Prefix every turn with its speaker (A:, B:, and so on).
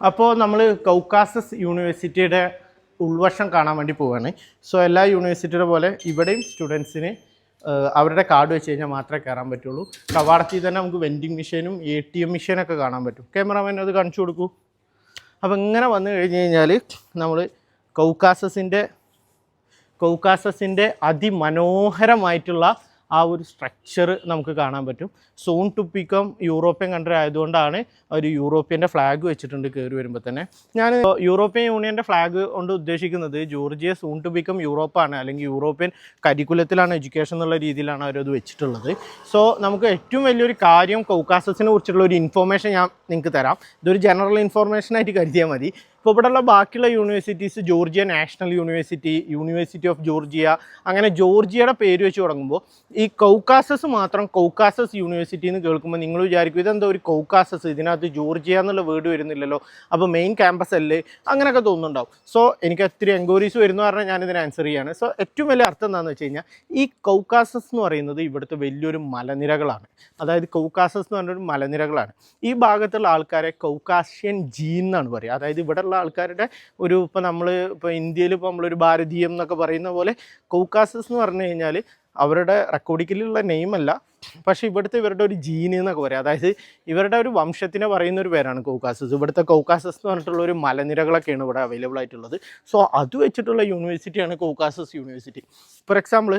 A: അപ്പോൾ നമ്മൾ കൗക്കാസസ് യൂണിവേഴ്സിറ്റിയുടെ ഉൾവശം കാണാൻ വേണ്ടി പോവുകയാണ് സോ എല്ലാ യൂണിവേഴ്സിറ്റിയുടെ പോലെ ഇവിടെയും സ്റ്റുഡൻസിന് അവരുടെ കാർഡ് വെച്ച് കഴിഞ്ഞാൽ മാത്രമേ കയറാൻ പറ്റുള്ളൂ. കവാടത്തിൽ തന്നെ നമുക്ക് വെൻഡിങ് മെഷീനും എ ടി എം മെഷീനൊക്കെ കാണാൻ പറ്റും. ക്യാമറാമാൻ അത് കാണിച്ചു കൊടുക്കൂ. അപ്പോൾ ഇങ്ങനെ വന്നു കഴിഞ്ഞ് കഴിഞ്ഞാൽ നമ്മൾ കൗക്കാസസിന്റെ കൗക്കാസസിന്റെ അതിമനോഹരമായിട്ടുള്ള ആ ഒരു സ്ട്രക്ചർ നമുക്ക് കാണാൻ പറ്റും. Soon to become European country ആയതുകൊണ്ടാണ് ഒരു യൂറോപ്യന്റെ ഫ്ലാഗ് വെച്ചിട്ടുണ്ട് കയറി വരുമ്പോൾ തന്നെ. ഞാൻ യൂറോപ്യൻ യൂണിയന്റെ ഫ്ലാഗ് കൊണ്ട് ഉദ്ദേശിക്കുന്നത് ജോർജിയ സൂൺ ടു ബിക്കം യൂറോപ്പാണ് അല്ലെങ്കിൽ യൂറോപ്യൻ കരിക്കുലത്തിലാണ് എഡ്യൂക്കേഷൻ എന്നുള്ള രീതിയിലാണ് അവരത് വെച്ചിട്ടുള്ളത്. സോ നമുക്ക് ഏറ്റവും വലിയൊരു കാര്യം കൗക്കാസസിനെ കുറിച്ചുള്ള ഒരു ഇൻഫോർമേഷൻ ഞാൻ നിങ്ങൾക്ക് തരാം. ഇതൊരു ജനറൽ ഇൻഫോർമേഷൻ ആയിട്ട് കരുതിയാൽ മതി. ഇപ്പോൾ ഇവിടെയുള്ള ബാക്കിയുള്ള universities Georgia national university university of Georgia അങ്ങനെ ജോർജിയയുടെ പേര് വെച്ച് തുടങ്ങുമ്പോൾ ഈ കൗക്കാസസ് മാത്രം കൗക്കാസസ് യൂണിവേഴ്സിറ്റി എന്ന് കേൾക്കുമ്പോൾ നിങ്ങൾ വിചാരിക്കും ഇതെന്താ ഒരു കൗക്കാസസ് ഇതിനകത്ത് ജോർജിയ എന്നുള്ള വേർഡ് വരുന്നില്ലല്ലോ. അപ്പോൾ മെയിൻ ക്യാമ്പസ് അല്ലേ? അങ്ങനെയൊക്കെ തോന്നുന്നുണ്ടാവും. സോ എനിക്ക് ഒത്തിരി എൻക്വയറീസ് വരുന്നു പറഞ്ഞാൽ ഞാനിതിന് ആൻസർ ചെയ്യാണ്. സോ ഏറ്റവും വലിയ അർത്ഥം എന്താണെന്ന് വെച്ച് കഴിഞ്ഞാൽ ഈ കൗക്കാസസ് എന്ന് പറയുന്നത് ഇവിടുത്തെ വലിയൊരു മലനിരകളാണ്. അതായത് കൗക്കാസസ് എന്ന് പറഞ്ഞൊരു മലനിരകളാണ്. ഈ ഭാഗത്തുള്ള ആൾക്കാരെ കൗക്കാഷ്യൻ ജീൻ എന്നാണ് പറയുക. അതായത് ഇവിടെയുള്ള ആൾക്കാരുടെ ഒരു ഇപ്പോൾ നമ്മൾ ഇപ്പോൾ ഇന്ത്യയിൽ ഇപ്പോൾ നമ്മളൊരു ഭാരതീയം എന്നൊക്കെ പറയുന്ന പോലെ കൗക്കാസസ് എന്ന് പറഞ്ഞു കഴിഞ്ഞാൽ അവരുടെ റെക്കോർഡിക്കലുള്ള നെയിമല്ല പക്ഷേ ഇവിടുത്തെ ഇവരുടെ ഒരു ജീന് എന്നൊക്കെ പറയാം. അതായത് ഇവരുടെ ഒരു വംശത്തിനെ പറയുന്ന ഒരു പേരാണ് കൗക്കാസസ്. ഇവിടുത്തെ കൗക്കാസസ് എന്ന് പറഞ്ഞിട്ടുള്ള ഒരു മലനിരകളൊക്കെയാണ് ഇവിടെ അവൈലബിൾ ആയിട്ടുള്ളത്. സോ അത് വെച്ചിട്ടുള്ള യൂണിവേഴ്സിറ്റിയാണ് കൗക്കാസസ് യൂണിവേഴ്സിറ്റി ഫോർ എക്സാമ്പിൾ